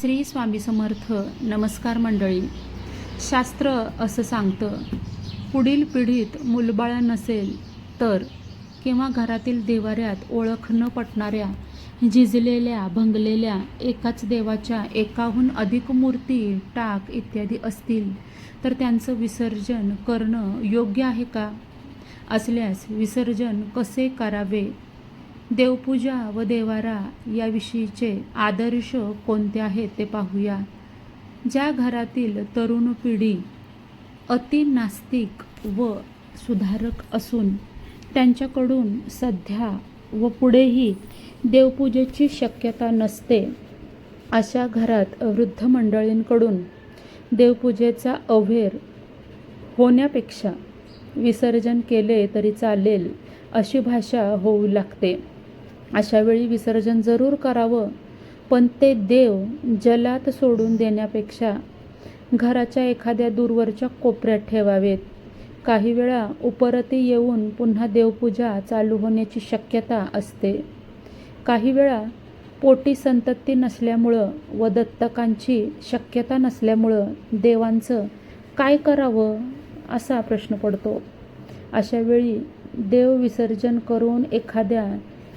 श्री स्वामी समर्थ नमस्कार मंडळी. शास्त्र असं सांगतं पुढील पिढीत मुलबाळ नसेल तर किंवा घरातील देवाऱ्यात ओळख न पटणाऱ्या झिजलेल्या भंगलेल्या एकाच देवाच्या एकाहून अधिक मूर्ती टाक इत्यादी असतील तर त्यांचं विसर्जन करणं योग्य आहे का? असल्यास विसर्जन कसे करावे? देवपूजा व देवारा याविषयीचे आदर्श कोणते आहेत ते पाहूया. ज्या घरातील तरुण पिढी अति नास्तिक व सुधारक असून त्यांच्याकडून सध्या व पुढेही देवपूजेची शक्यता नसते अशा घरात वृद्ध मंडळींकडून देवपूजेचा अव्हेर होण्यापेक्षा विसर्जन केले तरी चालेल अशी भाषा होऊ लागते. अशावेळी विसर्जन जरूर करावं पण ते देव जलात सोडून देण्यापेक्षा घराच्या एखाद्या दूरवरच्या कोपऱ्यात ठेवावेत. काही वेळा उपरती येऊन पुन्हा देवपूजा चालू होण्याची शक्यता असते. काही वेळा पोटी संतती नसल्यामुळं व दत्तकांची शक्यता नसल्यामुळं देवांचं काय करावं असा प्रश्न पडतो. अशावेळी देव विसर्जन करून एखाद्या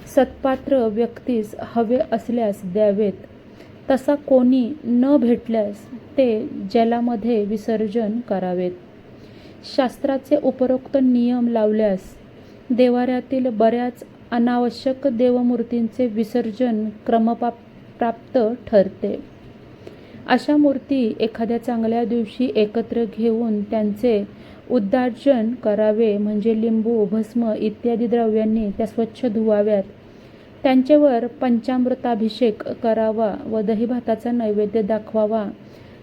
सत्पात्र व्यक्तीस हवे असल्यास द्यावेत. तसा कोणी न भेटल्यास ते जलामध्ये विसर्जन करावेत. शास्त्राचे उपरोक्त नियम लावल्यास देवाऱ्यातील बऱ्याच अनावश्यक देवमूर्तींचे विसर्जन क्रमपा प्राप्त ठरते. अशा मूर्ती एखाद्या चांगल्या दिवशी एकत्र घेऊन त्यांचे उद्दार्जन करावे म्हणजे लिंबू भस्म इत्यादी द्रव्यांनी त्या स्वच्छ धुवाव्यात. त्यांच्यावर पंचामृताभिषेक करावा व दहीभाताचा नैवेद्य दाखवावा.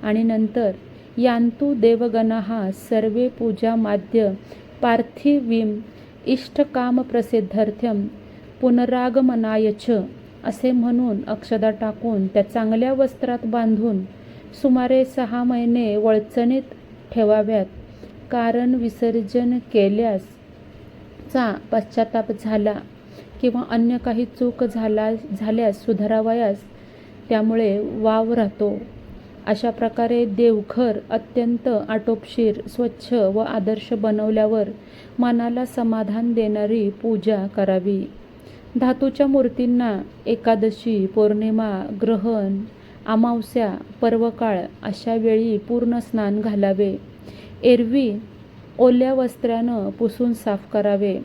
आणि नंतर यांतु देवगणहा सर्वे पूजा माद्य पार्थिवीम इष्टकामप्रसिद्ध्यर्थम पुनरागमनाय च असे म्हणून अक्षदा टाकून त्या चांगल्या वस्त्रात बांधून सुमारे सहा महिने वळचणीत ठेवाव्यात. कारण विसर्जन केल्यास चा पश्चाताप झाला किंवा अन्य काही चूक झाला झाल्यास सुधारावयास त्यामुळे वाव राहतो. अशा प्रकारे देवघर अत्यंत आटोपशीर स्वच्छ व आदर्श बनवल्यावर मनाला समाधान देणारी पूजा करावी. धातूच्या मूर्तींना एकादशी पौर्णिमा ग्रहण अमावस्या पर्वकाळ अशा वेळी पूर्ण स्नान घालावे. एरवी ओल्या वस्त्रानं पुसून साफ करावे.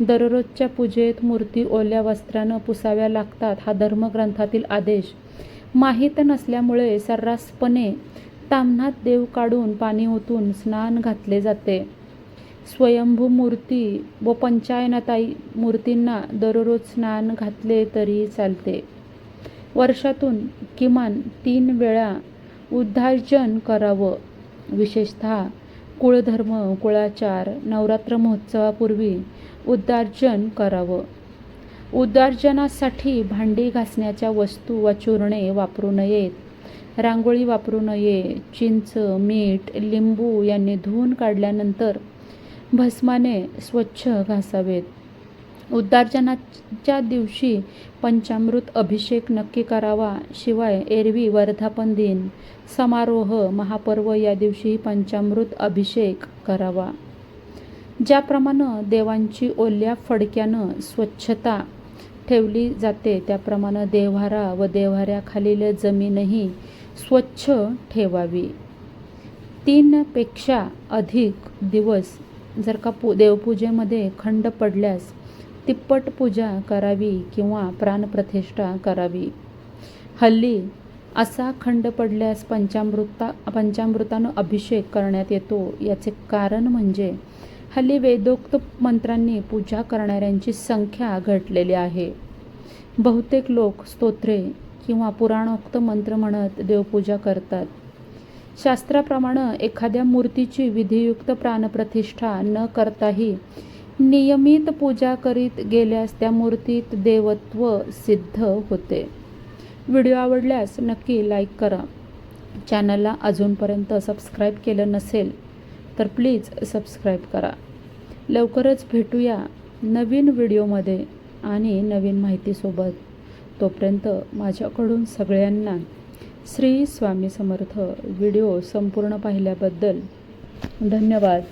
दररोजच्या पूजेत मूर्ती ओल्या वस्त्रानं पुसाव्या लागतात हा धर्मग्रंथातील आदेश. माहीत नसल्यामुळे सर्रासपणे तामनात देव काढून पाणी ओतून स्नान घातले जाते. स्वयंभू मूर्ती व पंचायनताई मूर्तींना दररोज स्नान घातले तरी चालते. वर्षातून किमान तीन वेळा उद्धार्जन करावं. विशेषतः कुळधर्म कुळाचार नवरात्र महोत्सवापूर्वी उद्दार्जन करावं. उद्दार्जनासाठी भांडी घासण्याच्या वस्तू व चूर्णे वापरू नयेत. रांगोळी वापरू नये चिंच मीठ लिंबू यांनी धुवून काढल्यानंतर भस्माने स्वच्छ घासावेत. उद्दार्जनाच्या दिवशी पंचामृत अभिषेक नक्की करावा. शिवाय एरवी वर्धापन दिन समारोह महापर्व या दिवशी पंचामृत अभिषेक करावा. ज्याप्रमाणे देवांची ओल्या फडक्यानं स्वच्छता ठेवली जाते त्याप्रमाणे देव्हारा व देव्हाऱ्याखालील जमीनही स्वच्छ ठेवावी. तीनपेक्षा अधिक दिवस जर का पू देवपूजेमध्ये खंड पडल्यास तिप्पट पूजा करावी किंवा प्राणप्रतिष्ठा करावी. हल्ली असा खंड पडल्यास पंचामृता पंचामृतानं अभिषेक करण्यात येतो याचे कारण म्हणजे हल्ली वेदोक्त मंत्रांनी पूजा करणाऱ्यांची संख्या घटलेली आहे. बहुतेक लोक स्तोत्रे किंवा पुराणोक्त मंत्र म्हणत देवपूजा करतात. शास्त्राप्रमाणे एखाद्या मूर्तीची विधियुक्त प्राणप्रतिष्ठा न करताही नियमित पूजा करीत गेल्यास त्या मूर्तीत देवत्व सिद्ध होते. व्हिडिओ आवडल्यास नक्की लाईक करा. चॅनलला अजूनपर्यंत सबस्क्राईब केलं नसेल तर प्लीज सबस्क्राईब करा. लवकरच भेटूया नवीन व्हिडिओमध्ये आणि नवीन माहितीसोबत. तोपर्यंत माझ्याकडून सगळ्यांना श्री स्वामी समर्थ व्हिडिओ संपूर्ण पाहिल्याबद्दल धन्यवाद.